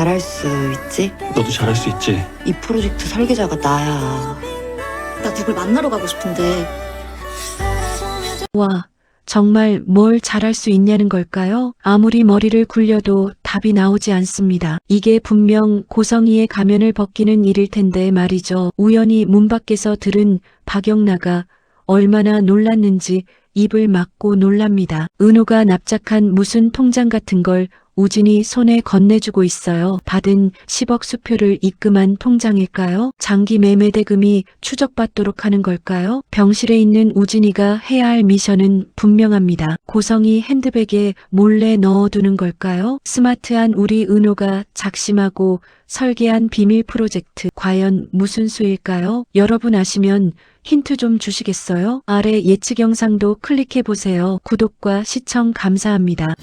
잘할 수 있지? 너도 잘할 수 있지? 이 프로젝트 설계자가 나야. 나 누굴 만나러 가고 싶은데 와, 정말 뭘 잘할 수 있냐는 걸까요? 아무리 머리를 굴려도 답이 나오지 않습니다. 이게 분명 고성이의 가면을 벗기는 일일 텐데 말이죠. 우연히 문 밖에서 들은 박영나가 얼마나 놀랐는지 입을 막고 놀랍니다. 은호가 납작한 무슨 통장 같은 걸 우진이 손에 건네주고 있어요. 받은 10억 수표를 입금한 통장일까요? 장기 매매 대금이 추적받도록 하는 걸까요? 병실에 있는 우진이가 해야 할 미션은 분명합니다. 고성이 핸드백에 몰래 넣어두는 걸까요? 스마트한 우리 은호가 작심하고 설계한 비밀 프로젝트 과연 무슨 수일까요? 여러분 아시면 힌트 좀 주시겠어요? 아래 예측 영상도 클릭해 보세요. 구독과 시청 감사합니다.